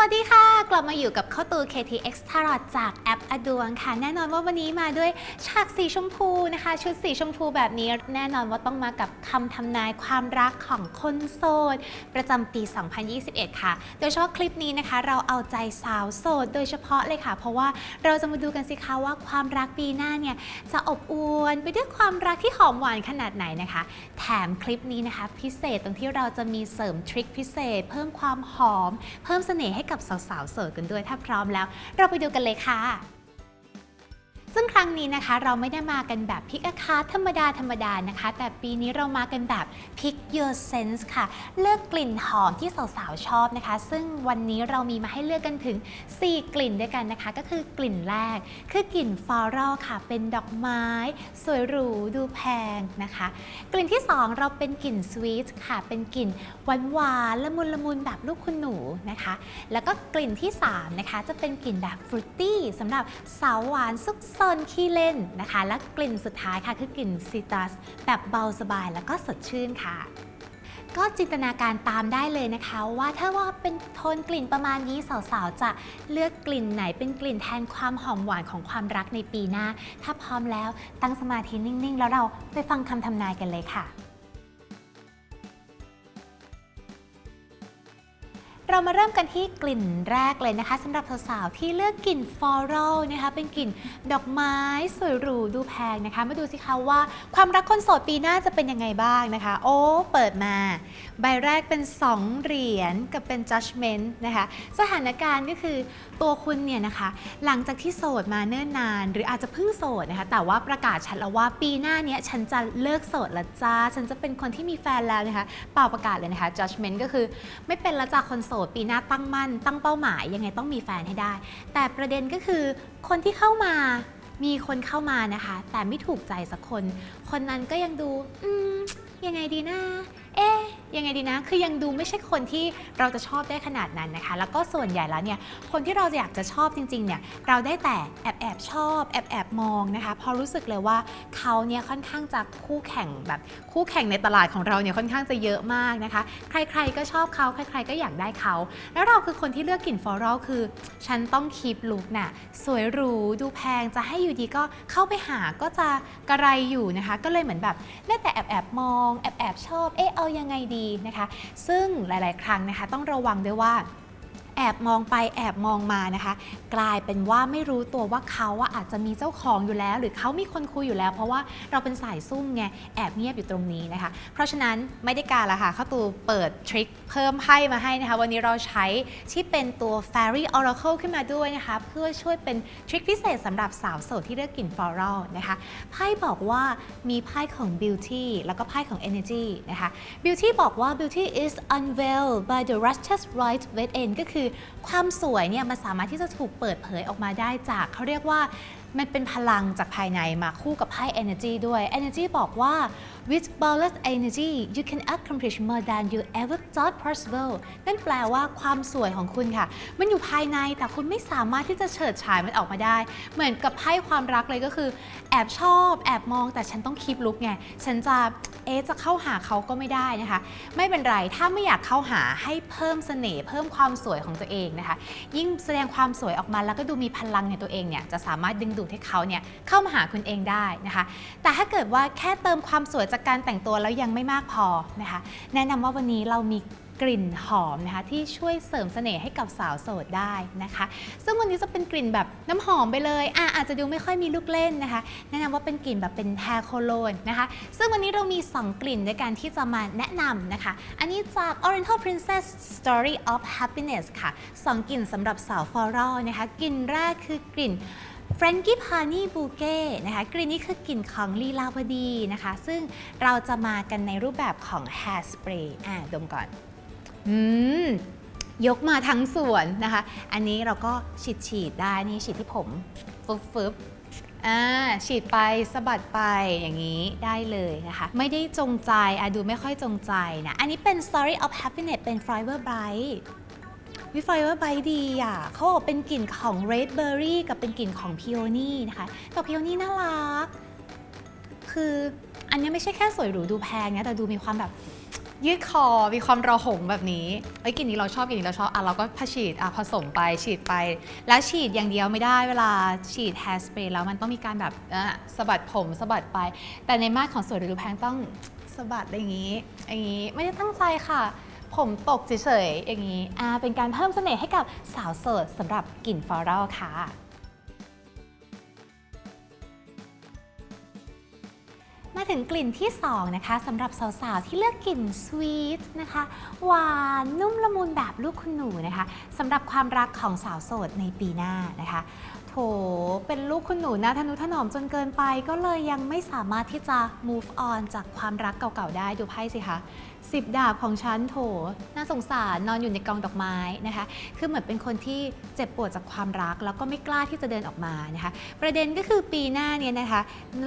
วัสดีค่ะ กลับมาอยู่กับข้าวตู KTX Tarot จากแอปอดวงค่ะ แน่นอนว่าวันนี้มาด้วยฉากสีชมพูนะคะ ชุดสีชมพูแบบนี้แน่นอนว่าต้องมากับคำทำนายความรักของคนโสด ประจำปี 2021 ค่ะ โดยเฉพาะคลิปนี้นะคะ เราเอาใจสาวโสด โดยเฉพาะเลยค่ะ เพราะว่าเราจะมาดูกันสิคะว่าความรักปีหน้าเนี่ยจะอบอวลไปด้วยความรักที่หอมหวานขนาดไหนนะคะ แถมคลิปนี้นะคะ พิเศษตรงที่เราจะมีเสริมทริคพิเศษ เพิ่มความหอม เพิ่มเสน่ห์ให้กับสาวๆเสิร์ฟกันด้วย ถ้าพร้อมแล้ว เราไปดูกันเลยค่ะ ซึ่งครั้งนี้นะคะเราไม่ได้มากันแบบพิกอาคาธรรมดาธรรมดานะคะ แต่ปีนี้เรามากันแบบ Pick Your Sense ค่ะ เลือกกลิ่นหอมที่สาวๆชอบนะคะ ซึ่งวันนี้เรามีมาให้เลือกกันถึง 4 กลิ่นด้วยกันนะคะ ก็คือกลิ่นแรก คือกลิ่นฟลอรัลค่ะ เป็นดอกไม้ สวยหรูดูแพงนะคะ กลิ่นที่ 2 เราเป็นกลิ่นสวีทค่ะ เป็นกลิ่นหวานหวานๆละมุนละมุนแบบลูกคุณหนูนะคะ แล้วก็กลิ่นที่3นะคะจะเป็นกลิ่นแบบฟรุตตี้สำหรับสาวหวานซุกซนขี้เล่นนะคะ และกลิ่นสุดท้ายค่ะคือกลิ่นซิตรัสแบบเบาสบายแล้วก็สดชื่นค่ะก็จินตนาการตามได้เลยนะคะว่าถ้าว่าเป็นโทนกลิ่นประมาณนี้สาวๆ จะเลือกกลิ่นไหนเป็นกลิ่นแทนความหอมหวานของความรักในปีหน้า ถ้าพร้อมแล้วตั้งสมาธินิ่งๆ แล้วเราไปฟังคำทำนายกันเลยค่ะ เรามาเริ่มกันที่กลิ่นแรกเลยนะคะสำหรับสาวๆที่เลือกกลิ่นฟลอรัลนะคะเป็นกลิ่นดอกไม้สวยหรูดูแพงนะคะ มาดูสิคะว่าความรักคนโสดปีหน้าจะเป็นยังไงบ้างนะคะ โอ้ เปิดมา ใบแรกเป็น 2 เหรียญกับเป็น judgment นะคะ สถานการณ์ก็คือตัวคุณเนี่ยนะคะ หลังจากที่โสดมาเนิ่นนาน หรืออาจจะเพิ่งโสดนะคะ แต่ว่าประกาศชัดแล้วว่าปีหน้าเนี้ยฉันจะเลิกโสดละจ้าฉันจะเป็นคนที่มีแฟนแล้วนะคะเปล่าประกาศเลยนะคะ judgment ก็คือไม่เป็นละจ้าคนโสดปีหน้าตั้งมั่น ตั้งเป้าหมายยังไงต้องมีแฟนให้ได้ แต่ประเด็นก็คือคนที่เข้ามามีคนเข้ามานะคะ แต่ไม่ถูกใจสักคน คนนั้นก็ยังดู อืมยังไงดีนะ ยังไงดีนะ คือยังดูไม่ใช่คนที่เราจะชอบได้ขนาดนั้นนะคะ แล้วก็ส่วนใหญ่แล้วเนี่ย คนที่เราอยากจะชอบจริงๆ เนี่ย เราได้แต่แอบแอบชอบ แอบแอบมองนะคะ พอรู้สึกเลยว่าเขาเนี่ยค่อนข้างจะคู่แข่งแบบคู่แข่งในตลาดของเราเนี่ยค่อนข้างจะเยอะมากนะคะ ใครๆก็ชอบเขา ใคร ๆ ก็อยากได้เขา แล้วเราคือคนที่เลือกกลิ่นฟลอรัลคือ ฉันต้องคีปลุกน่ะ สวยหรู ดูแพง จะให้อยู่ดีก็เข้าไปหา ก็จะกระไรอยู่นะคะ ก็เลยเหมือนแบบได้แต่แอบแอบมอง แอบแอบชอบ เอ๊ะ เอายังไงดีนะคะ ซึ่งหลาย ๆ ครั้งนะคะ ต้องระวังด้วยว่า แอบมองไปแอบมองมานะคะ กลายเป็นว่าไม่รู้ตัวว่าเขาอาจจะมีเจ้าของอยู่แล้ว หรือเขามีคนคุยอยู่แล้ว เพราะว่าเราเป็นสายซุ่มไงแอบเงียบอยู่ตรงนี้นะคะ เพราะฉะนั้นไม่ได้การละค่ะเข้าตูเปิดทริคเพิ่มไพ่มาให้นะคะ วันนี้เราใช้ที่เป็นตัว Fairy Oracle ขึ้นมาด้วยนะคะ เพื่อช่วยเป็นทริคพิเศษสำหรับสาวโสดที่เลือกกลิ่น floral นะคะไพ่บอกว่ามีไพ่ของ beauty แล้วก็ไพ่ของ energy นะคะ beauty บอกว่า beauty is unveiled by the restless right within ก็คือความสวยเนี่ยมันสามารถที่จะถูกเปิดเผยออกมาได้จากเขาเรียกว่ามันเป็นพลังจากภายในมาคู่กับไพ่ energy ด้วย energy บอกว่า with boundless energy you can accomplish more than you ever thought possible นั่นแปลว่าความสวยของคุณค่ะ มันอยู่ภายในแต่คุณไม่สามารถที่จะเฉิดฉายมันออกมาได้ เหมือนกับไพ่ความรักเลยก็คือ แอบชอบ แอบมอง แต่ฉันต้องคีบลุกไง ฉันจะเอ๊จะเข้าหาเขาก็ไม่ได้นะคะ ไม่เป็นไร ถ้าไม่อยากเข้าหาให้เพิ่มเสน่ห์เพิ่มความสวยของตัวเองนะคะ ยิ่งแสดงความสวยออกมาแล้วก็ดูมีพลังในตัวเองเนี่ยจะสามารถดึงดูดให้เขาเนี่ยเข้ามาหาคุณเองได้นะคะ แต่ถ้าเกิดว่าแค่เติมความสวยจากการแต่งตัวแล้วยังไม่มากพอนะคะ แนะนำว่าวันนี้เรามีกลิ่นหอมนะคะที่ช่วยเสริมเสน่ห์ให้กับสาวโสดได้นะคะ ซึ่งวันนี้จะเป็นกลิ่นแบบน้ำหอมไปเลยอะอาจจะดูไม่ค่อยมีลูกเล่นนะคะ แนะนำว่าเป็นกลิ่นแบบเป็นแฮร์โคโลนนะคะ ซึ่งวันนี้เรามี 2 กลิ่นด้วยกันที่จะมาแนะนำนะคะ อันนี้จาก Oriental Princess Story of Happiness ค่ะ 2 กลิ่นสำหรับสาวฟอรัลนะคะ กลิ่นแรกคือกลิ่น f r a n k i e p a n y Bouquet นะคะกลิ่นนี้คือกลิ่นของลีลาวดีนะคะ ซึ่งเราจะมากันในรูปแบบของ Hair Spray อะดมก่อน อืม ยกมาทั้งส่วนนะคะ อันนี้เราก็ฉีดฉีดได้ นี่ฉีดที่ผมฟึบฟึบอ่าฉีดไปสะบัดไปอย่างนี้ได้เลยนะคะ ไม่ได้จงใจอะดูไม่ค่อยจงใจนะ อันนี้เป็น Story of Happiness เป็น Fiber Bright วิไฟว่าไบดีอะเขาบอกเป็นกลิ่นของ Red Berry กับเป็นกลิ่นของ Peony นะคะดอก Peony น่ารัก คืออันนี้ไม่ใช่แค่สวยหรูดูแพงนะแต่ดูมีความแบบยืดคอ มีความระหงแบบนี้เอ้ยกลิ่นนี้เราชอบกลิ่นนี้เราชอบอะเราก็ผฉีดอะผสมไปฉีดไป แล้วฉีดอย่างเดียวไม่ได้เวลาฉีดแฮร์สเปรย์แล้วมันต้องมีการแบบอะสะบัดผมสะบัดไป แต่ในมาสของสวยหรือแพงต้องสะบัดอย่างนี้อย่างนี้ ไม่ได้ตั้งใจค่ะ ผมตกเฉยๆอย่างนี้อ่าเป็นการเพิ่มเสน่ห์ให้กับสาวโสดสำหรับกลิ่นฟลอรัลค่ะ มาถึงกลิ่นที่ 2 นะคะสำหรับสาวๆ ที่เลือกกลิ่นสวีทนะคะ หวานนุ่มละมุนแบบลูกคุณหนูนะคะสำหรับความรักของสาวโสดในปีหน้านะคะโถเป็นลูกคุณหนูนะทนุถนอมจนเกินไปก็เลยยังไม่สามารถที่จะ move on จากความรักเก่าๆ ได้ดูไพ่สิคะ สิบดาบของฉันโถน่าสงสารนอนอยู่ในกองดอกไม้นะคะ คือเหมือนเป็นคนที่เจ็บปวดจากความรัก แล้วก็ไม่กล้าที่จะเดินออกมานะคะ ประเด็นก็คือปีหน้าเนี่ยนะคะ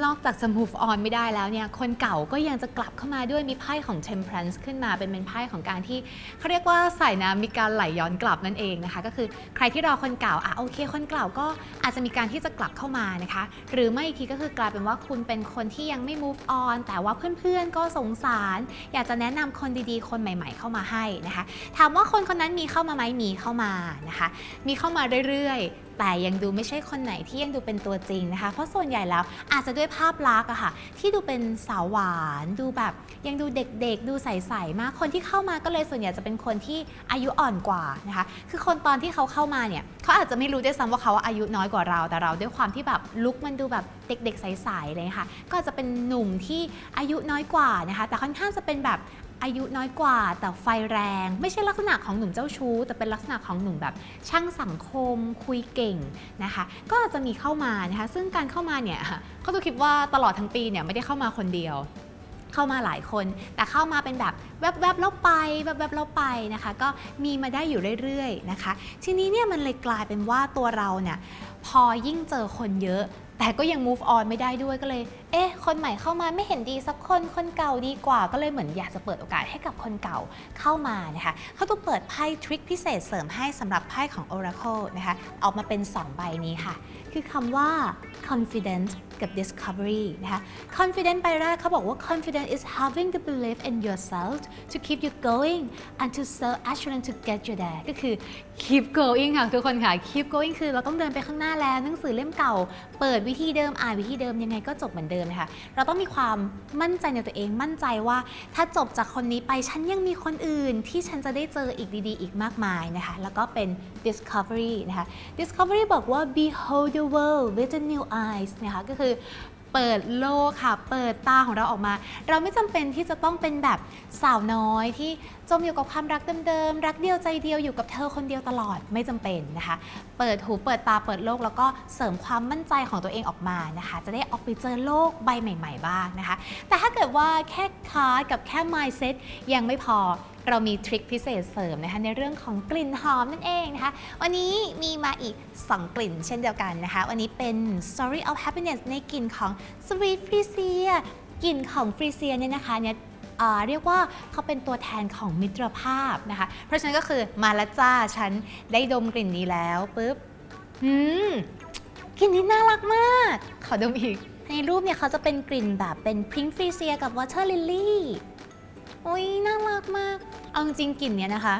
นอกจากจะ move on ไม่ได้แล้วเนี่ย คนเก่าก็ยังจะกลับเข้ามาด้วยมีไพ่ของ temperance ขึ้นมาเป็นเป็นไพ่ของการที่เขาเรียกว่าสายน้ำมีการไหลย้อนกลับนั่นเองนะคะ ก็คือใครที่รอคนเก่าอะโอเค คนเก่าก็อาจจะมีการที่จะกลับเข้ามานะคะ หรือไม่อีกทีก็คือกลายเป็นว่าคุณเป็นคนที่ยังไม่ move on แต่ว่าเพื่อนๆก็สงสาร อยากจะแนะนำคนดีๆ คนใหม่ ๆ เข้ามาให้นะคะ ถามว่าคนคนนั้นมีเข้ามาไหมมีเข้ามานะคะ มีเข้ามาเรื่อยๆแต่ยังดูไม่ใช่คนไหนที่ยังดูเป็นตัวจริงนะคะ เพราะส่วนใหญ่แล้วอาจจะด้วยภาพลักษณ์อะค่ะ ที่ดูเป็นสาวหวานดูแบบยังดูเด็กๆ ดูใสๆมากคนที่เข้ามาก็เลยส่วนใหญ่จะเป็นคนที่อายุอ่อนกว่านะคะ คือคนตอนที่เขาเข้ามาเนี่ยเขาอาจจะไม่รู้ด้วยซ้ำว่าเขาอายุน้อยกว่าเราแต่เราด้วยความที่แบบลุคมันดูแบบเด็กๆใสๆเลยค่ะ ก็อาจจะเป็นหนุ่มที่อายุน้อยกว่านะคะ แต่ค่อนข้างจะเป็นแบบอายุน้อยกว่าแต่ไฟแรง ไม่ใช่ลักษณะของหนุ่มเจ้าชู้ แต่เป็นลักษณะของหนุ่มแบบช่างสังคม คุยเก่งนะคะ ก็จจะมีเข้ามานะคะ ซึ่งการเข้ามาเนี่ยเขาจะคิดว่าตลอดทั้งปีเนี่ยไม่ได้เข้ามาคนเดียวเข้ามาหลายคน แต่เข้ามาเป็นแบบแวบๆแล้วไปแวบๆแล้วไปนะคะ ก็มีมาได้อยู่เรื่อยๆนะคะ ทีนี้เนี่ยมันเลยกลายเป็นว่าตัวเราเนี่ยพอยิ่งเจอคนเยอะ แต่ก็ยัง move on ไม่ได้ด้วยก็เลย เอ๊ะ คนใหม่เข้ามาไม่เห็นดีสักคน คนเก่าดีกว่า ก็เลยเหมือนอยากจะเปิดโอกาสให้กับคนเก่าเข้ามานะคะเขาต้องเปิดไพ่ทริคพิเศษเสริมให้สำหรับไพ่ของ Oracle นะคะออกมาเป็น 2 ใบนี้ค่ะ คือคำว่า confident กับ discovery นะคะ confident ใบแรกเขาบอกว่า confident is having the belief in yourself to keep you going and to self assurance to get you there ก็คือ keep going ค่ะทุกคนค่ะ keep going คือเราต้องเดินไปข้างหน้าแล้วหนังสือเล่มเก่า เปิดวิธีเดิมอ่านวิธีเดิมยังไงก็จบเหมือนเดิมนะคะเราต้องมีความมั่นใจในตัวเองมั่นใจว่า ถ้าจบจากคนนี้ไปฉันยังมีคนอื่น ที่ฉันจะได้เจออีกดีๆ อีกมากมายนะคะแล้วก็เป็น discovery นะคะ discovery บอกว่า behold the world with the new eyes นะคะก็คือ เปิดโลกค่ะ เปิดตาของเราออกมา เราไม่จำเป็นที่จะต้องเป็นแบบสาวน้อยที่จมอยู่กับความรักเดิมๆ รักเดียวใจเดียวอยู่กับเธอคนเดียวตลอดไม่จำเป็นนะคะ เปิดหูเปิดตาเปิดโลกแล้วก็เสริมความมั่นใจของตัวเองออกมานะคะ จะได้ออกไปเจอโลกใบใหม่ ๆ บ้างนะคะ แต่ถ้าเกิดว่าแค่คาร์ดกับแค่ mindset ยังไม่พอ เรามีทริคพิเศษเสริมนะคะในเรื่องของกลิ่นหอมนั่นเองนะคะ วันนี้มีมาอีก 2 กลิ่นเช่นเดียวกันนะคะ วันนี้เป็น Story of Happiness ในกลิ่นของ Sweet f r e e z i a กลิ่นของฟรีเซียเนี่ยนะคะเนี่ยเรียกว่าเขาเป็นตัวแทนของมิตรภาพนะคะ เพราะฉะนั้นก็คือมาล้วจ้าฉันได้ดมกลิ่นนี้แล้วปุ๊บอืมกลิ่นนี้น่ารักมาก ขอดมอีก ในรูปเนี่ยเขาจะเป็นกลิ่นแบบเป็นพิงฟรีเซียกับวอเตอร์ลิลลี่ อุ้ยน่ารักมาก เอาจริงๆกลิ่นเนี้ยนะคะ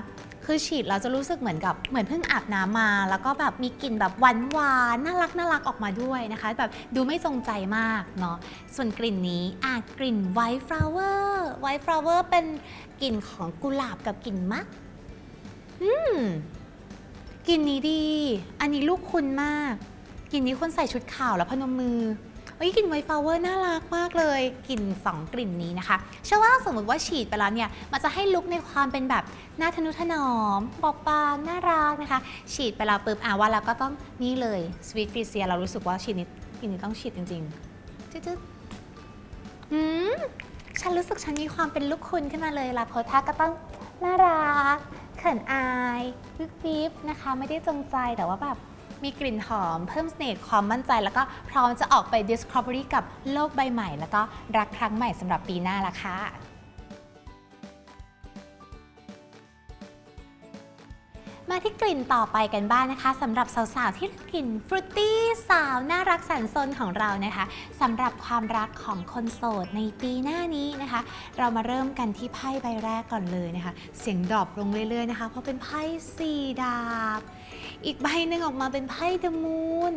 คือฉีดเราจะรู้สึกเหมือนกับเหมือนเพิ่งอาบน้ำมา แล้วก็แบบมีกลิ่นแบบหวานหวานๆน่ารักน่ารักออกมาด้วยนะคะ แบบดูไม่จงใจมากเนาะส่วนกลิ่นนี้อะกลิ่น white flower white flower เป็นกลิ่นของกุหลาบกับกลิ่นมะอืมกลิ่นนี้ดี อันนี้ลูกคุณมากกลิ่นนี้คนใส่ชุดขาวแล้วพนมมือ เฮ้ยกลิ่น white flower น่ารักมากเลยกลิ่นสองกลิ่นนี้นะคะเชื่อว่าสมมติว่าฉีดไปแล้วเนี่ยมันจะให้ลุกในความเป็นแบบหน้าทนุถนอมบอบบางน่ารักนะคะ ฉีดไปแล้วปุ๊บอะว่าแล้วก็ต้องนี่เลย sweet f r e e z i a เรารู้สึกว่าฉีดนี้กลิ่นนี้ต้องฉีดจริงๆจึ๊ดๆอืมฉันรู้สึกฉันมีความเป็นลูกคุณขึ้นมาเลยลาโพธาก็ต้องน่ารักเขินอายวิบวิบนะคะ ไม่ได้จงใจแต่ว่าแบบ มีกลิ่นหอม เพิ่มเสน่ห์ความมั่นใจ แล้วก็พร้อมจะออกไป discovery กับโลกใบใหม่ แล้วก็รักครั้งใหม่สำหรับปีหน้าละค่ะมาที่กลิ่นต่อไปกันบ้างนะคะสำหรับสาวๆที่กลิ่นฟรุตตี้สาวน่ารักแสนซนของเรานะคะสำหรับความรักของคนโสดในปีหน้านี้นะคะ เรามาเริ่มกันที่ไพ่ใบแรกก่อนเลยนะคะ เสียงดรอปลงเรื่อยๆนะคะ เพราะเป็นไพ่สี่ดาบ อีกใบหนึ่งออกมาเป็นไพ่เดมูน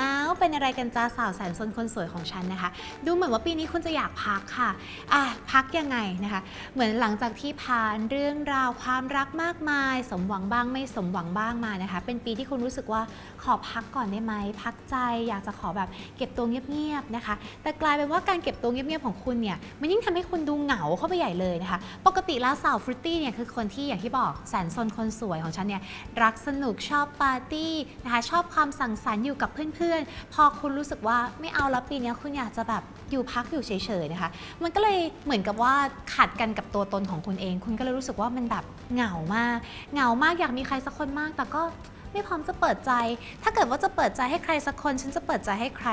อ้าวเป็นอะไรกันจ้าสาวแสนซนคนสวยของฉันนะคะ ดูเหมือนว่าปีนี้คุณจะอยากพักค่ะอะพักยังไงนะคะ เหมือนหลังจากที่ผ่านเรื่องราวความรักมากมาย สมหวังบ้างไม่สมหวังบ้างมานะคะ เป็นปีที่คุณรู้สึกว่าขอพักก่อนได้ไหมพักใจอยากจะขอแบบเก็บตัวเงียบๆนะคะ แต่กลายเป็นว่าการเก็บตัวเงียบๆของคุณเนี่ยมันยิ่งทำให้คุณดูเหงาเข้าไปใหญ่เลยนะคะ ปกติแล้วสาวฟรุตตี้เนี่ยคือคนที่อย่างที่บอกแสนซนคนสวยของฉันเนี่ยรักสนุกชอบปาร์ตี้นะคะชอบความสังสรรค์อยู่กับเพื่อนๆพอคุณรู้สึกว่าไม่เอาแล้วปีนี้คุณอยากจะแบบอยู่พักอยู่เฉยๆนะคะ มันก็เลยเหมือนกับว่าขัดกันกับตัวตนของคุณเอง คุณก็เลยรู้สึกว่ามันแบบเหงามาก เหงามากอยากมีใครสักคนมาก แต่ก็ไม่พร้อมจะเปิดใจ ถ้าเกิดว่าจะเปิดใจให้ใครสักคน ฉันจะเปิดใจให้ใคร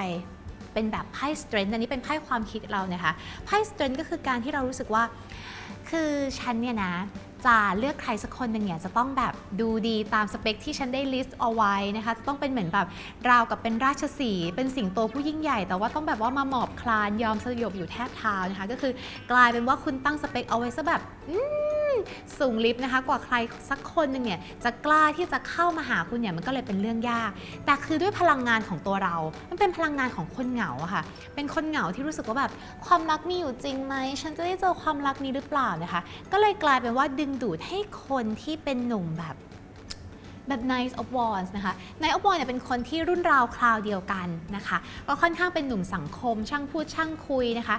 เป็นแบบไพ่ strength อันนี้เป็นไพ่ความคิดเรานะคะไพ่ strength ก็คือการที่เรารู้สึกว่า คือฉันเนี่ยนะ จะเลือกใครสักคนหนึ่งเนี่ยจะต้องแบบดูดีตามสเปคที่ฉันได้ลิสต์เอาไว้นะคะจะต้องเป็นเหมือนแบบราวกับเป็นราชสีห์เป็นสิงโตผู้ยิ่งใหญ่ แต่ว่าต้องแบบว่ามาหมอบคลานยอมสยบอยู่แทบเท้านะคะก็คือกลายเป็นว่าคุณตั้งสเปคเอาไว้ซะแบบอืม สูงลิฟต์นะคะ กว่าใครสักคนหนึ่งเนี่ยจะกล้าที่จะเข้ามาหาคุณเนี่ยมันก็เลยเป็นเรื่องยาก แต่คือด้วยพลังงานของตัวเรา มันเป็นพลังงานของคนเหงาค่ะ เป็นคนเหงาที่รู้สึกว่าแบบความรักมีอยู่จริงไหมฉันจะได้เจอความรักนี้หรือเปล่านะคะ ก็เลยกลายเป็นว่าดึงดูดให้คนที่เป็นหนุ่มแบบ แบบ Nice of Wands นะคะ Nice of Wands เนี่ยเป็นคนที่รุ่นราวคราวเดียวกันนะคะ ก็ค่อนข้างเป็นหนุ่มสังคม ช่างพูดช่างคุยนะคะ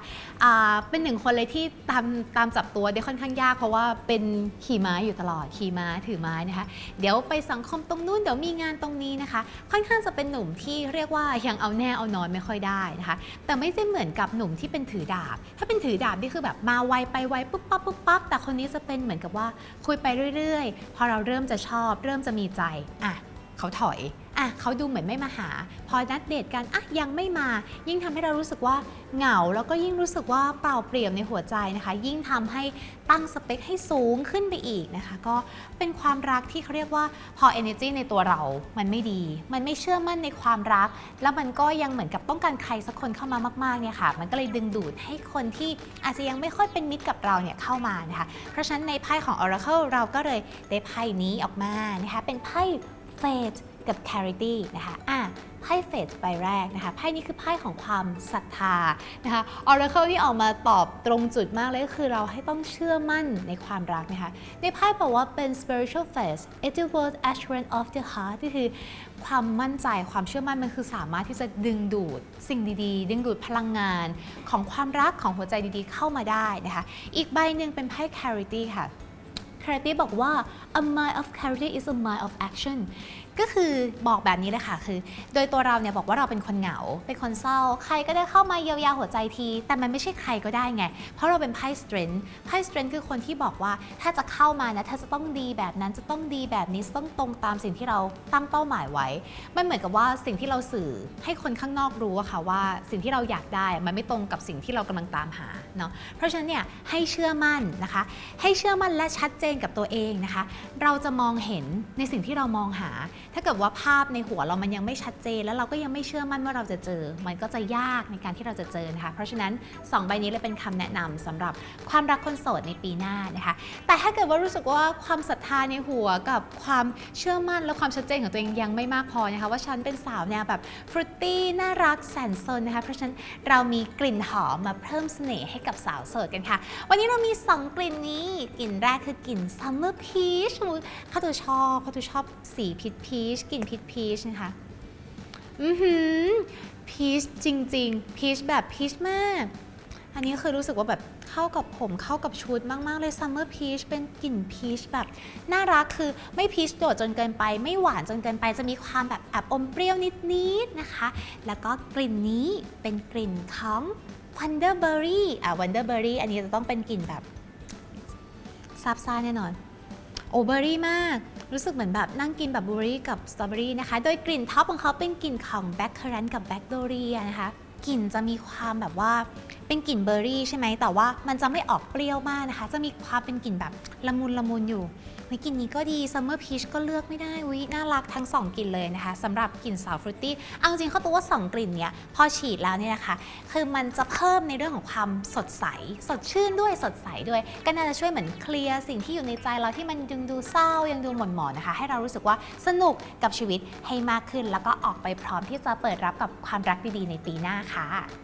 เป็นหนึ่งคนเลยที่ตามตามจับตัวได้ค่อนข้างยาก เพราะว่าเป็นขี่ม้าอยู่ตลอดขี่ม้าถือไม้นะคะ เดี๋ยวไปสังคมตรงนู้นเดี๋ยวมีงานตรงนี้นะคะ ค่อนข้างจะเป็นหนุ่มที่เรียกว่ายังเอาแน่เอานอนไม่ค่อยได้นะคะ แต่ไม่ได้เหมือนกับหนุ่มที่เป็นถือดาบ ถ้าเป็นถือดาบนี่คือแบบมาไวไปไวปุ๊บปั๊บปุ๊บปั๊บแต่คนนี้จะเป็นเหมือนกับว่าคุยไปเรื่อยๆ พอเราเริ่มจะชอบ เริ่มจะมีใจอะ เขาถอยอะเขาดูเหมือนไม่มาหา พอนัดเดทกันอะยังไม่มา ยิ่งทำให้เรารู้สึกว่าเหงา แล้วก็ยิ่งรู้สึกว่าเปล่าเปลี่ยวในหัวใจนะคะ ยิ่งทำให้ตั้งสเปคให้สูงขึ้นไปอีกนะคะ ก็เป็นความรักที่เขาเรียกว่าพอ energy ในตัวเรา มันไม่ดี มันไม่เชื่อมั่นในความรัก แล้วมันก็ยังเหมือนกับต้องการใครสักคนเข้ามามากๆเนี่ยค่ะ มันก็เลยดึงดูดให้คนที่อาจจะยังไม่ค่อยเป็นมิตรกับเราเนี่ยเข้ามานะคะ เพราะฉะนั้นในไพ่ของ Oracle เราก็เลยได้ไพ่นี้ออกมานะคะ เป็นไพ่ Fate กับ Charity นะคะอะไพ่ Fate ใบแรกนะคะไพ่นี้คือไพ่ของความศรัทธานะคะ Oracle ที่ออกมาตอบตรงจุดมากเลยก็คือเราให้ต้องเชื่อมั่นในความรักนะคะในไพ่บอกว่าเป็น spiritual faith it's the word assurance of the heart ก็คือความมั่นใจความเชื่อมั่นมันคือสามารถที่จะดึงดูดสิ่งดีๆ ดึงดูดพลังงานของความรักของหัวใจดีๆ เข้ามาได้นะคะอีกใบหนึ่งเป็นไพ่ Charity ค่ะ Clarity บอกว่า a mind of clarity is a mind of action ก็คือบอกแบบนี้เลยค่ะ คือ โดยตัวเราเนี่ยบอกว่าเราเป็นคนเหงา เป็นคนเศร้า ใครก็ได้เข้ามาเยียวยาหัวใจที แต่มันไม่ใช่ใครก็ได้ไง เพราะเราเป็นไพ่ strength ไพ่ strength คือคนที่บอกว่าถ้าจะเข้ามานะถ้าจะต้องดีแบบนั้นจะต้องดีแบบนี้ต้องตรงตามสิ่งที่เราตั้งเป้าหมายไว้ มันเหมือนกับว่าสิ่งที่เราสื่อให้คนข้างนอกรู้อะค่ะว่าสิ่งที่เราอยากได้มันไม่ตรงกับสิ่งที่เรากำลังตามหาเนาะ เพราะฉะนั้นเนี่ยให้เชื่อมั่นนะคะ ให้เชื่อมั่นและชัดเจนกับตัวเองนะคะ เราจะมองเห็นในสิ่งที่เรามองหา ถ้าเกิดว่าภาพในหัวเรามันยังไม่ชัดเจน แล้วเราก็ยังไม่เชื่อมั่นว่าเราจะเจอ มันก็จะยากในการที่เราจะเจอนะคะ เพราะฉะนั้น 2 ใบนี้เลยเป็นคำแนะนำสำหรับความรักคนโสดในปีหน้านะคะ แต่ถ้าเกิดว่ารู้สึกว่าความศรัทธาในหัวกับความเชื่อมั่นและความชัดเจนของตัวเองยังไม่มากพอนะคะว่าฉันเป็นสาวแนวแบบฟรุตตี้น่ารักแสนซนนะคะเพราะฉะนั้นเรามีกลิ่นหอมมาเพิ่มเสน่ห์ให้กับสาวโสดกันค่ะ วันนี้เรามี 2 กลิ่นนี้กลิ่นแรกคือกลิ่น Summer Peach อุ๊ยข้าตัวชอบเขาตัวชอบสีพีชพีชกลิ่นพีชพีชนะคะ อือหือพีชจริงๆ พีชแบบพีชมาก อันนี้คือรู้สึกว่าแบบเข้ากับผมเข้ากับชุดมาก ๆ เลยซัมเมอร์พีชเป็นกลิ่นพีชแบบ น่ารักคือไม่พีชโดดจนเกินไป ไม่หวานจนเกินไปจะมีความแบบแอบอมเปรี้ยวนิด ๆ นะคะ แล้วก็กลิ่นนี้เป็นกลิ่นของ Wonderberry อะ Wonderberry อันนี้จะต้องเป็นกลิ่นแบบซาบซ่าแน่นอน โอเบอรี่มาก รู้สึกเหมือนแบบนั่งกินแบบบลูเบอรี่กับสตรอเบอรี่นะคะ โดยกลิ่นท็อปของเขาเป็นกลิ่นของแบล็คเคอรันกับแบล็คโดเรียนะคะ กลิ่นจะมีความแบบว่าเป็นกลิ่นเบอร์รี่ใช่ไหมแต่ว่ามันจะไม่ออกเปรี้ยวมากนะคะ จะมีความเป็นกลิ่นแบบละมุนละมุนอยู่ ยกลิ่นนี้ก็ดีซัมเมอร์พีชก็เลือกไม่ได้วิน่ารักทั้ง 2 กลิ่นเลยนะคะสำหรับกลิ่นสาวฟรุตตี้เอาจริงเขาตัวว่า 2 กลิ่นเนี้ยพอฉีดแล้วเนี่ยนะคะคือมันจะเพิ่มในเรื่องของความสดใส สดชื่นด้วยสดใสด้วย ก็น่าจะช่วยเหมือนเคลียร์สิ่งที่อยู่ในใจเราที่มันยังดูเศร้ายังดูหม่นหมองนะคะ ให้เรารู้สึกว่าสนุกกับชีวิตให้มากขึ้น แล้วก็ออกไปพร้อมที่จะเปิดรับกับความรักดีๆในปีหน้าค่ะ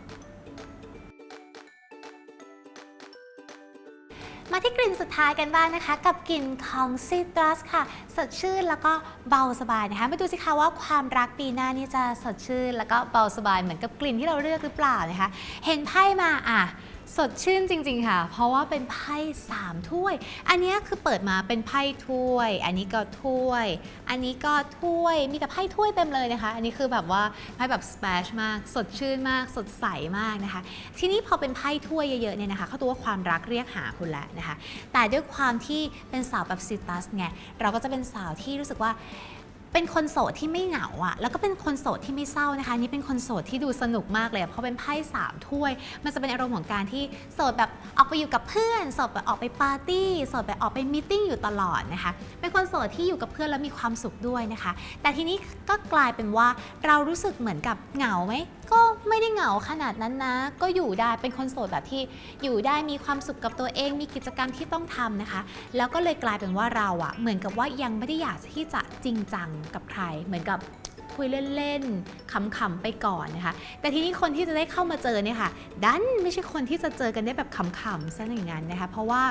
มาที่กลิ่นสุดท้ายกันบ้างนะคะ กับกลิ่นของซิตรัสค่ะ สดชื่นแล้วก็เบาสบายนะคะมาดูสิคะว่าความรักปีหน้านี่จะสดชื่น แล้วก็เบาสบายเหมือนกับกลิ่นที่เราเลือกหรือเปล่านะคะ เห็นไพ่มาอะ สดชื่นจริง ๆ ค่ะ เพราะว่าเป็นไพ่3ถ้วย อันนี้คือเปิดมาเป็นไพ่ถ้วย อันนี้ก็ถ้วย อันนี้ก็ถ้วย มีแต่ไพ่ถ้วยเต็มเลยนะคะ อันนี้คือแบบว่าไพ่แบบสเปชมาก สดชื่นมาก สดใสมากนะคะ ทีนี้พอเป็นไพ่ถ้วยเยอะๆเนี่ยนะคะ เขาตัวว่าความรักเรียกหาคุณแล้วนะคะ แต่ด้วยความที่เป็นสาวแบบซิตัสไง เราก็จะเป็นสาวที่รู้สึกว่า เป็นคนโสดที่ไม่เหงาอะแล้วก็เป็นคนโสดที่ไม่เศร้านะคะนี่เป็นคนโสดที่ดูสนุกมากเลยเพราะเป็นไพ่สามถ้วย มันจะเป็นอารมณ์ของการที่โสดแบบออกไปอยู่กับเพื่อนโสดแบบออกไปปาร์ตี้โสดแบบออกไปมีติ้งอยู่ตลอดนะคะเป็นคนโสดที่อยู่กับเพื่อนแล้วมีความสุขด้วยนะคะ แต่ทีนี้ก็กลายเป็นว่าเรารู้สึกเหมือนกับเหงาไหมก็ไม่ได้เหงาขนาดนั้นนะ ก็อยู่ได้เป็นคนโสดแบบที่อยู่ได้มีความสุขกับตัวเอง มีกิจกรรมที่ต้องทำนะคะ แล้วก็เลยกลายเป็นว่าเราอะเหมือนกับว่ายังไม่ได้อยากที่จะจริงจังกับใคร เหมือนกับคุยเล่นๆขำๆไปก่อนนะคะ แต่ทีนี้คนที่จะได้เข้ามาเจอเนี่ยค่ะดันไม่ใช่คนที่จะเจอกันได้แบบขำๆซะอย่างนั้นนะคะ เพราะว่า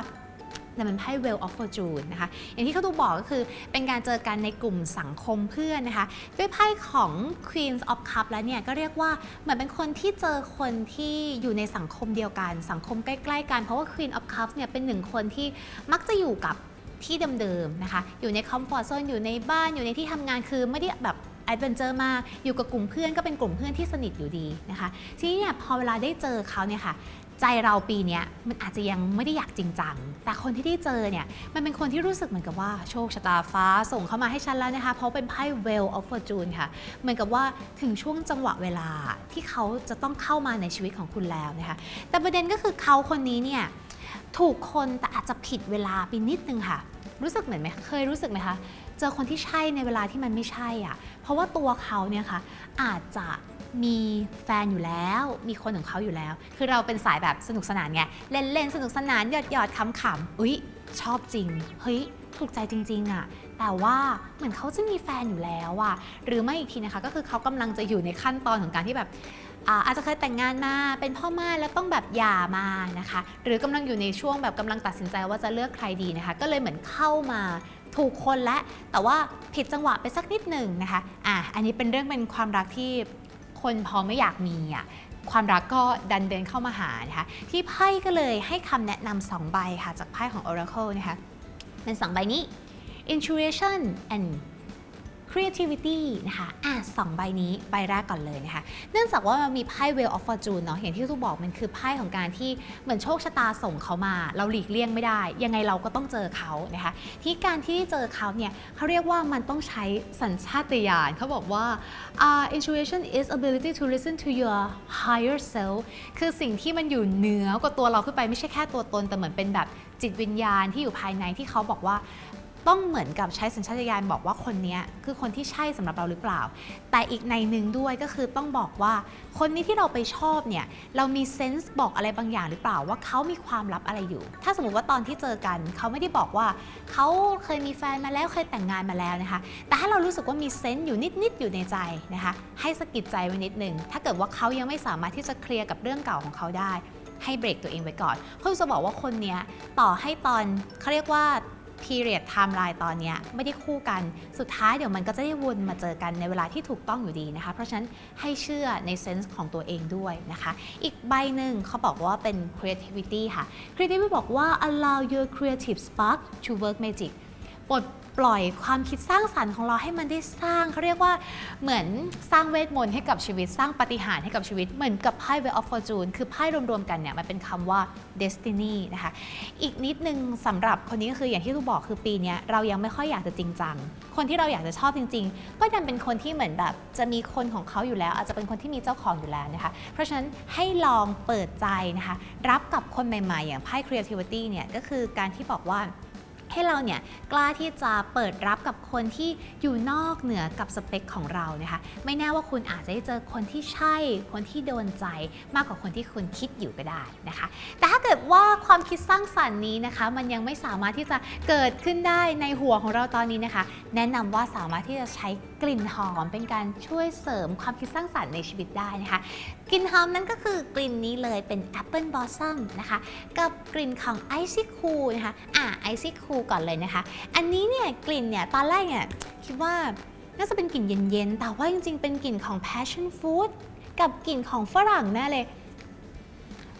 แต่มันไพ่ Well of Fortune นะคะ อย่างที่เขาตูบอกก็คือเป็นการเจอกันในกลุ่มสังคมเพื่อนนะคะ ด้วยไพ่ของ Queens of Cup แล้วเนี่ย ก็เรียกว่าเหมือนเป็นคนที่เจอคนที่อยู่ในสังคมเดียวกัน สังคมใกล้ ๆ กัน เพราะว่า Queen of Cups เนี่ยเป็นหนึ่งคนที่มักจะอยู่กับ ที่เดิมๆนะคะ อยู่ในคอมฟอร์ z โซนอยู่ในบ้านอยู่ในที่ทำงานคือไม่ได้แบบแอดเวนเจอร์มากอยู่กับกลุ่มเพื่อนก็เป็นกลุ่มเพื่อนที่สนิทอยู่ดีนะคะ ทีนี้เนี่ยพอเวลาได้เจอเขาเนี่ยค่ะ ใจเราปีนี้มันอาจจะยังไม่ได้อยากจริงจัง แต่คนที่ได้เจอเนี่ย มันเป็นคนที่รู้สึกเหมือนกับว่าโชคชะตาฟ้าส่งเข้ามาให้ฉันแล้วนะคะ เพราะเป็นไพ่ Well of Fortune ค่ะ เหมือนกับว่าถึงช่วงจังหวะเวลาที่เขาจะต้องเข้ามาในชีวิตของคุณแล้วนะคะ แต่ประเด็นก็คือเขาคนนี้เนี่ย ถูกคนแต่อาจจะผิดเวลาไปนิดนึงค่ะ รู้สึกเหมือนไหมเคยรู้สึกไหมคะ เจอคนที่ใช่ในเวลาที่มันไม่ใช่อะ เพราะว่าตัวเขาเนี่ยค่ะอาจจะมีแฟนอยู่แล้ว มีคนของเขาอยู่แล้ว คือเราเป็นสายแบบสนุกสนานไง เล่นเล่นสนุกสนานหยอดหยอดๆขำอุ๊ยชอบจริง เฮ้ย ถูกใจจริง ๆอะ แต่ว่าเหมือนเขาจะมีแฟนอยู่แล้วอะ หรือไม่อีกทีนะคะ ก็คือเขากำลังจะอยู่ในขั้นตอนของการที่แบบ อาจจะเคยแต่งงานมาเป็นพ่อม่ายแล้วต้องแบบหย่ามานะคะ หรือกำลังอยู่ในช่วงแบบกำลังตัดสินใจว่าจะเลือกใครดีนะคะ ก็เลยเหมือนเข้ามาถูกคนและ แต่ว่าผิดจังหวะไปสักนิดหนึ่งนะคะอะอันนี้เป็นเรื่องเป็นความรักที่คนพอไม่อยากมีอะความรักก็ดันเดินเข้ามาหานะคะที่ไพ่ก็เลยให้คำแนะนำสองใบค่ะ จากไพ่ของ Oracle นะคะเป็นสองใบนี้ intuition and creativity นะคะอะสองใบนี้ใบแรกก่อนเลยนะคะ เนื่องจากว่ามันมีไพ่ Wheel of Fortune เนาะอย่างที่ทุกบอกมันคือไพ่ของการที่เหมือนโชคชะตาส่งเขามา เราหลีกเลี่ยงไม่ได้ ยังไงเราก็ต้องเจอเขานะคะ ที่การที่เจอเขาเนี่ยเขาเรียกว่ามันต้องใช้สัญชาตญาณเขาบอกว่า uh, intuition is ability to listen to your higher self คือสิ่งที่มันอยู่เหนือกว่าตัวเราขึ้นไปไม่ใช่แค่ตัวตนแต่เหมือนเป็นแบบจิตวิญญาณที่อยู่ภายในที่เขาบอกว่า ต้องเหมือนกับใช้สัญชาตญาณบอกว่าคนนี้คือคนที่ใช่สำหรับเราหรือเปล่า แต่อีกในหนึ่งด้วยก็คือต้องบอกว่า คนนี้ที่เราไปชอบเนี่ยเรามีเซนส์บอกอะไรบางอย่างหรือเปล่าว่าเขามีความลับอะไรอยู่ ถ้าสมมติว่าตอนที่เจอกัน เขาไม่ได้บอกว่าเขาเคยมีแฟนมาแล้วเคยแต่งงานมาแล้วนะคะ แต่ถ้าเรารู้สึกว่ามีเซนส์อยู่นิดๆอยู่ในใจนะคะให้สะกิดใจไว้นิดนึงถ้าเกิดว่าเขายังไม่สามารถที่จะเคลียร์กับเรื่องเก่าของเขาได้ให้เบรกตัวเองไว้ก่อน เพราะจะบอกว่าคนเนี้ยต่อให้ตอนเขาเรียกว่า period timeline ตอนนี้ไม่ได้คู่กัน สุดท้ายเดี๋ยวมันก็จะได้วนมาเจอกันในเวลาที่ถูกต้องอยู่ดีนะคะ เพราะฉะนั้นให้เชื่อในเซนส์ของตัวเองด้วยนะคะ อีกใบหนึ่งเขาบอกว่าเป็น creativity ค่ะ creativity บอกว่า allow your creative spark to work magic ปลดปล่อยความคิดสร้างสรรค์ของเราให้มันได้สร้างเขาเรียกว่าเหมือนสร้างเวทมนต์ให้กับชีวิตสร้างปาฏิหาริย์ให้กับชีวิต เหมือนกับไพ่ w h e e of Fortune คือไพ่รวมๆกันเนี่ยมันเป็นคำว่า destiny นะคะอีกนิดนึงสำหรับคนนี้ก็คืออย่างที่ตูบอกคือปีนี้เรายังไม่ค่อยอยากจะจริงจังคนที่เราอยากจะชอบจริง ๆ ก็ยังเป็นคนที่เหมือนแบบจะมีคนของเขาอยู่แล้ว อาจจะเป็นคนที่มีเจ้าของอยู่แล้วนะคะเพราะฉะนั้นให้ลองเปิดใจนะคะรับกับคนใหม่ๆ อย่างไพ่ creativity เนี่ยก็คือการที่บอกว่า ให้เราเนี่ยกล้าที่จะเปิดรับกับคนที่อยู่นอกเหนือกับสเปคของเรานะคะ ไม่แน่ว่าคุณอาจจะได้เจอคนที่ใช่ คนที่โดนใจมากกว่าคนที่คุณคิดอยู่ก็ได้นะคะ แต่ถ้าเกิดว่าความคิดสร้างสรรค์นี้นะคะ มันยังไม่สามารถที่จะเกิดขึ้นได้ในหัวของเราตอนนี้นะคะ แนะนำว่าสามารถที่จะใช้กลิ่นหอมเป็นการช่วยเสริมความคิดสร้างสรรค์ในชีวิตได้นะคะ กลิ่นหอมนั้นก็คือกลิ่นนี้เลยเป็น Apple Blossom นะคะ กับกลิ่นของ Icy Cool นะคะอ่า Icy Cool ก่อนเลยนะคะ อันนี้เนี่ยกลิ่นเนี่ยตอนแรกเนี่ยคิดว่าน่าจะเป็นกลิ่นเย็นๆ แต่ว่าจริงๆ เป็นกลิ่นของ Passion Fruit กับกลิ่นของฝรั่งแน่เลย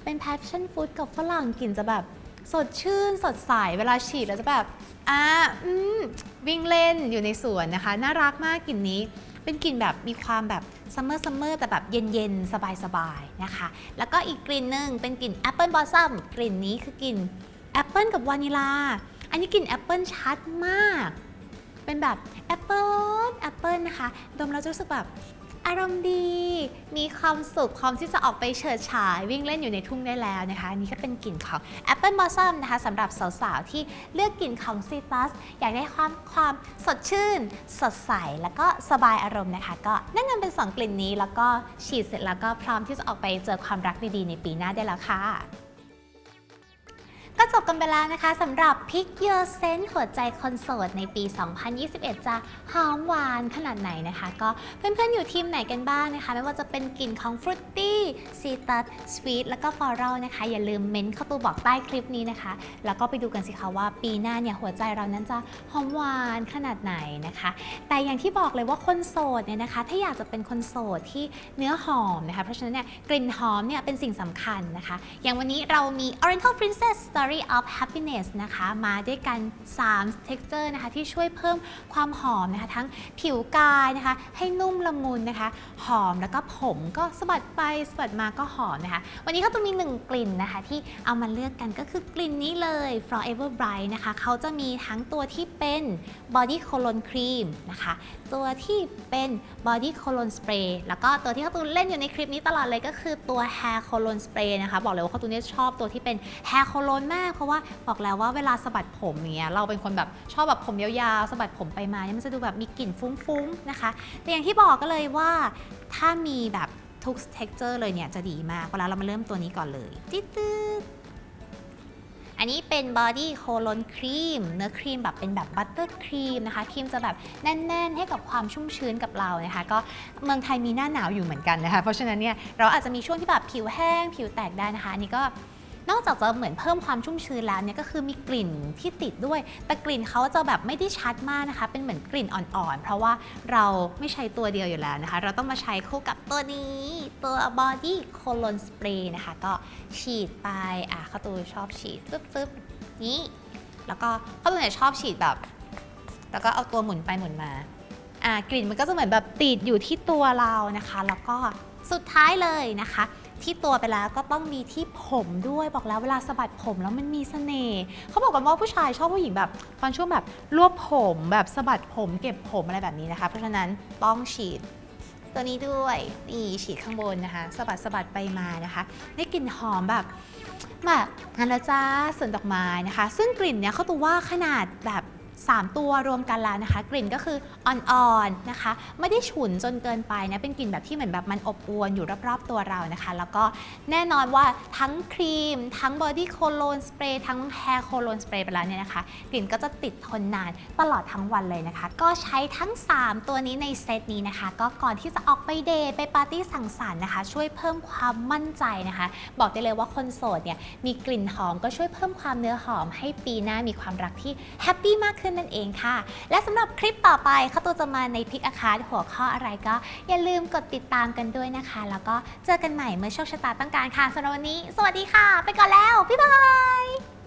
เป็น Passion Fruit กับฝรั่งกลิ่นจะแบบสดชื่น สดใส เวลาฉีดแล้วจะแบบ อ่า อืม วิ่งเล่นอยู่ในสวนนะคะ น่ารักมากกลิ่นนี้ เป็นกลิ่นแบบมีความแบบซัมเมอร์ซัมเมอร์แต่แบบเย็นๆ สบายๆ นะคะ แล้วก็อีกกลิ่นหนึ่งเป็นกลิ่นแอปเปิลบอสซัมกลิ่นนี้คือกลิ่นแอปเปิลกับวานิลา อันนี้กลิ่นแอปเปิลชัดมาก เป็นแบบแอปเปิลแอปเปิลนะคะ ดมแล้วจะรู้สึกแบบ อารมณ์ดี มีความสุขพร้อมที่จะออกไปเฉิดฉายวิ่งเล่นอยู่ในทุ่งได้แล้วนะคะอันนี้ก็เป็นกลิ่นของ Apple Blossom นะคะสำหรับสาวๆ ที่เลือกกลิ่นของซีตัสอยากได้ความความสดชื่น สดใส แล้วก็สบายอารมณ์นะคะ ก็แนะนำเป็น 2 กลิ่นนี้แล้วก็ฉีดเสร็จแล้วก็พร้อมที่จะออกไปเจอความรักดีๆ ในปีหน้าได้แล้วค่ะ ก็จบกันไปแล้วนะคะสำหรับ Pick Your Scent หัวใจคนโสดในปี 2021 จะหอมหวานขนาดไหนนะคะ ก็เพื่อนๆอยู่ทีมไหนกันบ้างนะคะ ไม่ว่าจะเป็นกลิ่นของ Fruity Citrus Sweet แล้วก็ Floral นะคะ อย่าลืมเม้นเข้าตัวบอกใต้คลิปนี้นะคะ แล้วก็ไปดูกันสิคะว่าปีหน้าเนี่ยหัวใจเรานั้นจะหอมหวานขนาดไหนนะคะ แต่อย่างที่บอกเลยว่าคนโสดเนี่ยนะคะ ถ้าอยากจะเป็นคนโสดที่เนื้อหอมนะคะเพราะฉะนั้นเนี่ยกลิ่นหอมเนี่ยเป็นสิ่งสำคัญนะคะ อย่างวันนี้เรามี Oriental Princess Story of Happiness นะคะมาด้วยกัน 3 texture นะคะที่ช่วยเพิ่มความหอมนะคะทั้งผิวกายนะคะให้นุ่มละมุนนะคะ หอมแล้วก็ผมก็สะบัดไปสะบัดมาก็หอมนะคะ วันนี้เขาจะมี 1 กลิ่นนะคะที่เอามาเลือกกันก็คือกลิ่นนี้เลย Forever Bright นะคะเขาจะมีทั้งตัวที่เป็น Body Cologne Cream นะคะ ตัวที่เป็น Body Cologne Spray แล้วก็ตัวที่เขาตูนเล่นอยู่ในคลิปนี้ตลอดเลยก็คือตัว Hair Cologne Spray นะคะ บอกเลยว่าเขาตูนเนี่ยชอบตัวที่เป็น Hair Cologne มาก เพราะว่าบอกแล้วว่าเวลาสะบัดผมเนี้ยเราเป็นคนแบบชอบแบบผมยาวๆสะบัดผมไปมาเนี่ยมันจะดูแบบมีกลิ่นฟุ้งๆนะคะ แต่อย่างที่บอกก็เลยว่าถ้ามีแบบทุก texture เลยเนี่ยจะดีมากเวลาเรามาเริ่มตัวนี้ก่อนเลยติ๊ด อันนี้เป็นบอดี้โคลนครีมเนื้อครีมแบบเป็นแบบบัตเตอร์ครีมนะคะครีมจะแบบแน่น ๆ ให้กับความชุ่มชื้นกับเรานะคะ ก็เมืองไทยมีหน้าหนาวอยู่เหมือนกันนะคะ เพราะฉะนั้นเนี่ยเราอาจจะมีช่วงที่แบบผิวแห้ง ผิวแตกได้นะคะอันนี้ก็ นอกจากจะเหมือนเพิ่มความชุ่มชื้นแล้วเนี่ยก็คือมีกลิ่นที่ติดด้วย แต่กลิ่นเขาจะแบบไม่ได้ชัดมากนะคะ เป็นเหมือนกลิ่นอ่อนๆ เพราะว่าเราไม่ใช้ตัวเดียวอยู่แล้วนะคะ เราต้องมาใช้คู่กับตัวนี้ตัว Body Cologne Spray นะคะ ก็ฉีดไปอะเข้าตูชอบฉีดปึ๊บๆนี้ แล้วก็เข้าตูเนี่ยชอบฉีดแบบ แล้วก็เอาตัวหมุนไปหมุนมาอ่ากลิ่นมันก็จะเหมือนแบบติดอยู่ที่ตัวเรานะคะ แล้วก็สุดท้ายเลยนะคะ ที่ตัวไปแล้วก็ต้องมีที่ผมด้วยบอกแล้วเวลาสะบัดผมแล้วมันมีเสน่ห์เขาบอกกันว่าผู้ชายชอบผู้หญิงแบบตอนช่วงแบบรวบผมแบบสะบัดผมเก็บผมอะไรแบบนี้นะคะ เพราะฉะนั้นต้องฉีดตัวนี้ด้วยนี่ฉีดข้างบนนะคะสะบัดสะบัดไปมานะคะ ได้กลิ่นหอมแบบแบบงานละจ้าสวนดอกไม้นะคะ ซึ่งกลิ่นเนี่ยเขาตัวว่าขนาดแบบ 3 ตัวรวมกันแล้วนะคะ กลิ่นก็คืออ่อนๆนะคะ ไม่ได้ฉุนจนเกินไปนะเป็นกลิ่นแบบที่เหมือนแบบมันอบอวลอยู่รอบๆตัวเรานะคะ แล้วก็แน่นอนว่าทั้งครีม ทั้งบอดี้โคโลนสเปรย์ทั้งแฮร์โคโลนสเปรย์ไปแล้วเนี่ยนะคะ กลิ่นก็จะติดทนนานตลอดทั้งวันเลยนะคะ ก็ใช้ทั้ง 3 ตัวนี้ในเซตนี้นะคะ ก็ก่อนที่จะออกไปเดทไปปาร์ตี้สังสรรค์นะคะ ช่วยเพิ่มความมั่นใจนะคะ บอกได้เลยว่าคนโสดเนี่ยมีกลิ่นหอมก็ช่วยเพิ่มความเนื้อหอมให้ปีหน้ามีความรักที่แฮปปี้มากขึ้นขึ้นนั่นเองค่ะ และสำหรับคลิปต่อไปข้าตัวจะมาในพิกอาคาหัวข้ออะไรก็ อย่าลืมกดติดตามกันด้วยนะคะ แล้วก็เจอกันใหม่เมื่อโชคชะตาต้องการค่ะสำหรับวันนี้ สวัสดีค่ะ ไปก่อนแล้ว บ๊ายบาย